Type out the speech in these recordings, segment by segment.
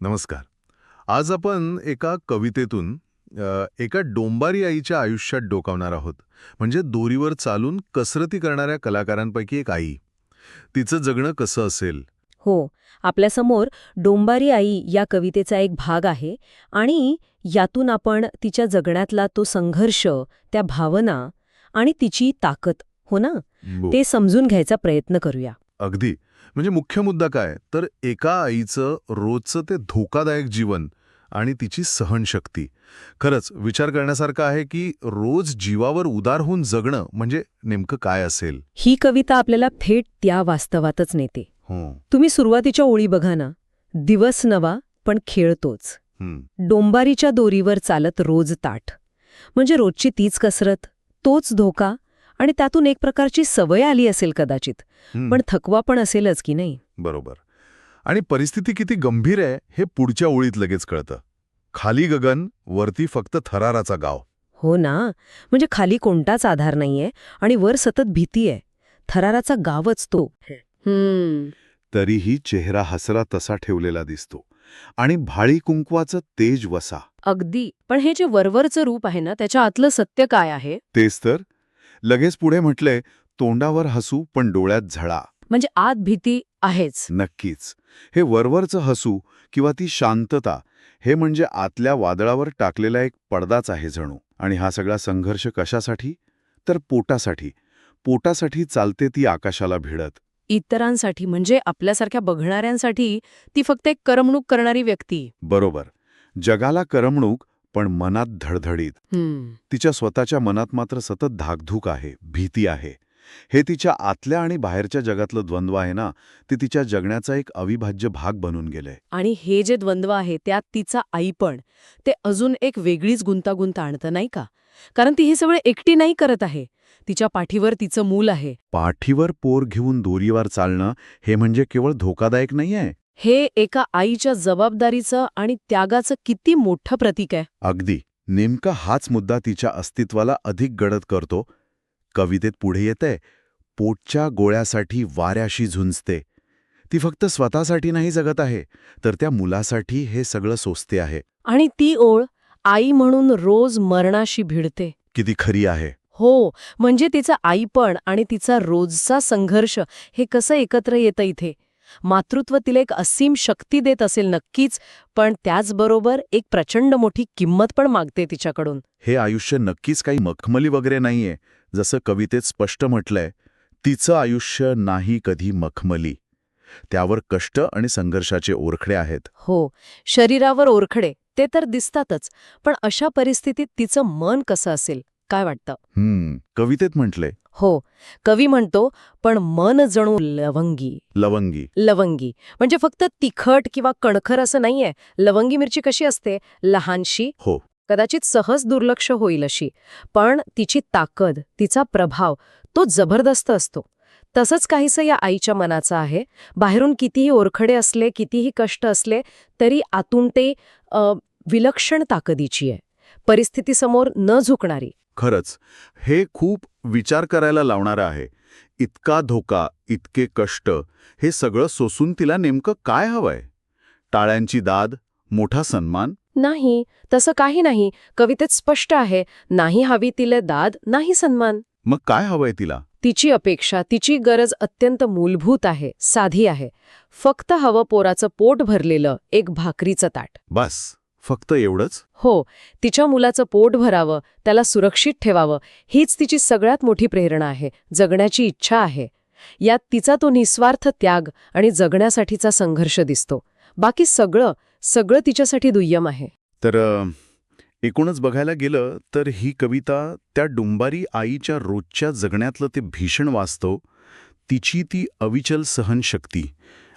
नमस्कार. आज आपण एका कवितेतून एका डोंबारी आईच्या आयुष्यात डोकावणार आहोत. म्हणजे दोरीवर चालून कसरती करणाऱ्या कलाकारांपैकी एक आई. तिचं जगणं कसं असेल? हो आपल्यासमोर डोंबारी आई या कवितेचा एक भाग आहे आणि यातून आपण तिच्या जगण्यातला तो संघर्ष त्या भावना आणि तिची ताकद हो ना. ते समजून घ्यायचा प्रयत्न करूया. अगदी. म्हणजे मुख्य मुद्दा काय? तर एका आईचं रोजचं ते धोकादायक जीवन आणि तिची सहनशक्ती. खरंच विचार करण्यासारखं आहे की रोज जीवावर उदार होऊन जगणं म्हणजे नेमकं काय असेल? ही कविता आपल्याला थेट त्या वास्तवातच नेते. हो. तुम्ही सुरुवातीच्या ओळी बघा ना. दिवस नवा पण खेळतोच. डोंबारीच्या दोरीवर चालत रोज ताठ. म्हणजे रोजची तीच कसरत तोच धोका आणि त्यातून एक प्रकारची सवय आली असेल कदाचित. पण थकवा पण असेलच की नाही? बरोबर. आणि परिस्थिती किती गंभीर आहे हे पुढच्या ओळीत लगेच कळतं. खाली गगन वरती फक्त थराराचा गाव. हो ना. म्हणजे खाली कोणताच आधार नाहीये आणि वर सतत भीती आहे. थराराचा गावच तो. हम्म. तरीही चेहरा हसरा तसा ठेवलेला दिसतो. आणि भाळी कुंकवाचं तेज वसा. अगदी. पण हे जे वरवरचं रूप आहे ना त्याच्या आतलं सत्य काय आहे? तेच तर. लगेच पुढे म्हटलंय तोंडावर हसू पण डोळ्यात झळा. म्हणजे आत भीती आहेच. नक्कीच. हे वरवरचं हसू किंवा ती शांतता हे म्हणजे आतल्या वादळावर टाकलेला एक पडदाच आहे जणू. आणि हा सगळा संघर्ष कशासाठी? तर पोटासाठी. पोटासाठी चालते ती आकाशाला भिडत. इतरांसाठी म्हणजे आपल्यासारख्या बघणाऱ्यांसाठी ती फक्त एक करमणूक करणारी व्यक्ती. बरोबर. जगाला करमणूक पण मनात धडधडीत. तिच्या स्वतःच्या मनात मात्र सतत धाकधूक आहे भीती आहे. हे तिच्या आतल्या आणि बाहेरच्या जगातलं द्वंद्व आहे ना ते तिच्या जगण्याचा एक अविभाज्य भाग बनून गेलंय. आणि हे जे द्वंद्व आहे त्यात तिचा आईपण ते अजून एक वेगळीच गुंतागुंत आणतं नाही का? कारण ती हे सगळं एकटी नाही करत आहे. तिच्या पाठीवर तिचं मूल आहे. पाठीवर पोर घेऊन दोरीवर चालणं हे म्हणजे केवळ धोकादायक नाहीये? हे एका आईच्या जबाबदारीचं आणि त्यागाचं किती मोठं प्रतीक आहे. अगदी. नेमका हाच मुद्दा तिच्या अस्तित्वाला अधिक गडद करतो. कवितेत पुढे येतंय पोटच्या गोळ्यासाठी वाऱ्याशी झुंजते. ती फक्त स्वतःसाठी नाही जगत आहे तर त्या मुलासाठी हे सगळं सोसते आहे. आणि ती ओळ आई म्हणून रोज मरणाशी भिडते. किती खरी आहे. हो म्हणजे तिचं आईपण आणि तिचा रोजचा संघर्ष हे कसं एकत्र येतं इथे? मातृत्व तिला एक असीम शक्ती देत असेल नक्कीच पण त्याचबरोबर एक प्रचंड मोठी किंमत पण मागते तिच्याकडून. हे आयुष्य नक्कीच काही मखमली वगैरे नाहीये जसं कवितेत स्पष्ट म्हटलंय तिचं आयुष्य नाही कधी मखमली. त्यावर कष्ट आणि संघर्षाचे ओरखडे आहेत. हो शरीरावर ओरखडे ते तर दिसतातच पण अशा परिस्थितीत तिचं मन कसं असेल? काय वाटतं? हम्म कवितेत म्हटलंय हो कवी म्हणतो पण मन जणू लवंगी. लवंगी. लवंगी. म्हणजे फक्त तिखट किंवा कणखर असं नाहीये. लवंगी मिरची कशी असते? लहानशी. हो. कदाचित सहज दुर्लक्ष होईल अशी. पण तिची ताकद तिचा प्रभाव तो जबरदस्त असतो. तसंच काहीसं या आईच्या मनाचं आहे. बाहेरून कितीही ओरखडे असले कितीही कष्ट असले तरी आतून ते विलक्षण ताकदीची आहे. परिस्थितीसमोर न झुकणारी. खरंच हे खूप विचार करायला लावणारं आहे. इतका धोका इतके कष्ट हे सगळं सोसून तिला नेमकं काय हवंय? टाळ्यांची दाद मोठा सन्मान? नाही तसं काही नाही. कवितेत स्पष्ट आहे नाही हवी तिला दाद नाही सन्मान. मग काय हवंय तिला? तिची अपेक्षा तिची गरज अत्यंत मूलभूत आहे साधी आहे. फक्त हवं पोराचं पोट भरलेलं एक भाकरीचं ताट. बस. फक्त एवढंच? हो तिच्या मुलाचं पोट भरावं त्याला सुरक्षित ठेवावं हीच तिची सगळ्यात मोठी प्रेरणा आहे जगण्याची इच्छा आहे. यात तिचा तो निस्वार्थ त्याग आणि जगण्यासाठीचा संघर्ष दिसतो. बाकी सगळं सगळं तिच्यासाठी दुय्यम आहे. तर एकूणच बघायला गेलं तर ही कविता त्या डुंबारी आईच्या रोजच्या जगण्यातलं ते भीषण वास्तव तिची ती अविचल सहनशक्ती.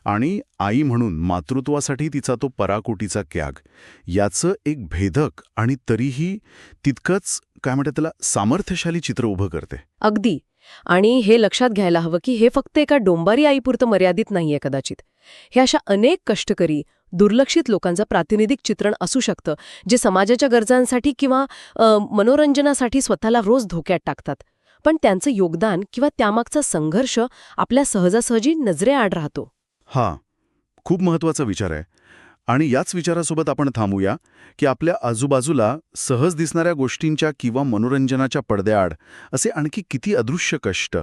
आणि आई म्हणून मातृत्वासाठी तिचा तो पराकोटीचा त्याग याचं एक भेदक आणि तरीही तितकंच काय म्हणतात त्याला सामर्थ्यशाली चित्र उभं करते. अगदी. आणि हे लक्षात घ्यायला हवं की हे फक्त एका डोंबारी आईपुरतं मर्यादित नाहीये कदाचित. हे अशा अनेक कष्टकरी दुर्लक्षित लोकांचं प्रातिनिधिक चित्रण असू शकतं जे समाजाच्या गरजांसाठी किंवा मनोरंजनासाठी स्वतःला रोज धोक्यात टाकतात. पण त्यांचं योगदान किंवा त्यामागचा संघर्ष आपल्या सहजासहजी नजरेआड राहतो. हा खूप महत्त्वाचा विचार आहे. आणि याच विचारासोबत आपण थांबूया की आपल्या आजूबाजूला सहज दिसणाऱ्या गोष्टींच्या किंवा मनोरंजनाच्या पडद्याआड असे आणखी किती अदृश्य कष्ट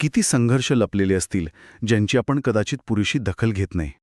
किती संघर्ष लपलेले असतील ज्यांची आपण कदाचित पुरेशी दखल घेत नाही.